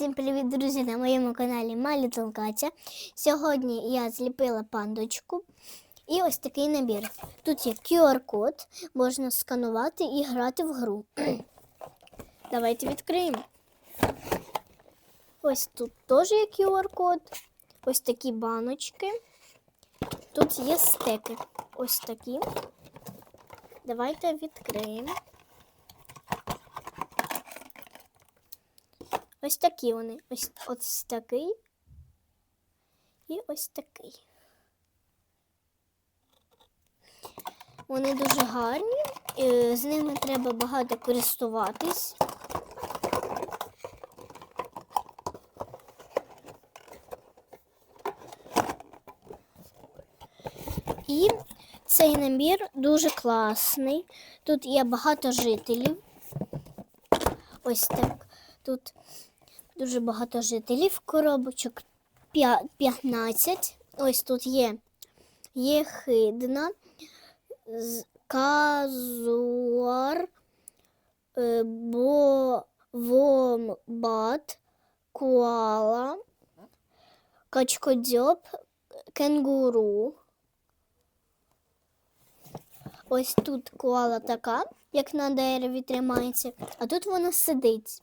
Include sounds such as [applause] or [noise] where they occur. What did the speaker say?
Всім привіт, друзі, на моєму каналі Little Катя. Сьогодні я зліпила пандочку і ось такий набір. Тут є QR-код, можна сканувати і грати в гру. [clears throat] Давайте відкриємо. Ось тут теж є QR-код. Ось такі баночки. Тут є стеки. Ось такі. Давайте відкриємо. Ось такі вони. Ось, ось такий і ось такий. Вони дуже гарні, е, з ними треба багато користуватись. І цей набір дуже класний. Тут є багато жителів. Ось так. Тут дуже багато жителів, коробочок 15. Ось тут є єхидна, казуар, е, вомбат, коала, качкодзьоб, кенгуру. Ось тут коала така, як на дереві тримається, а тут вона сидить.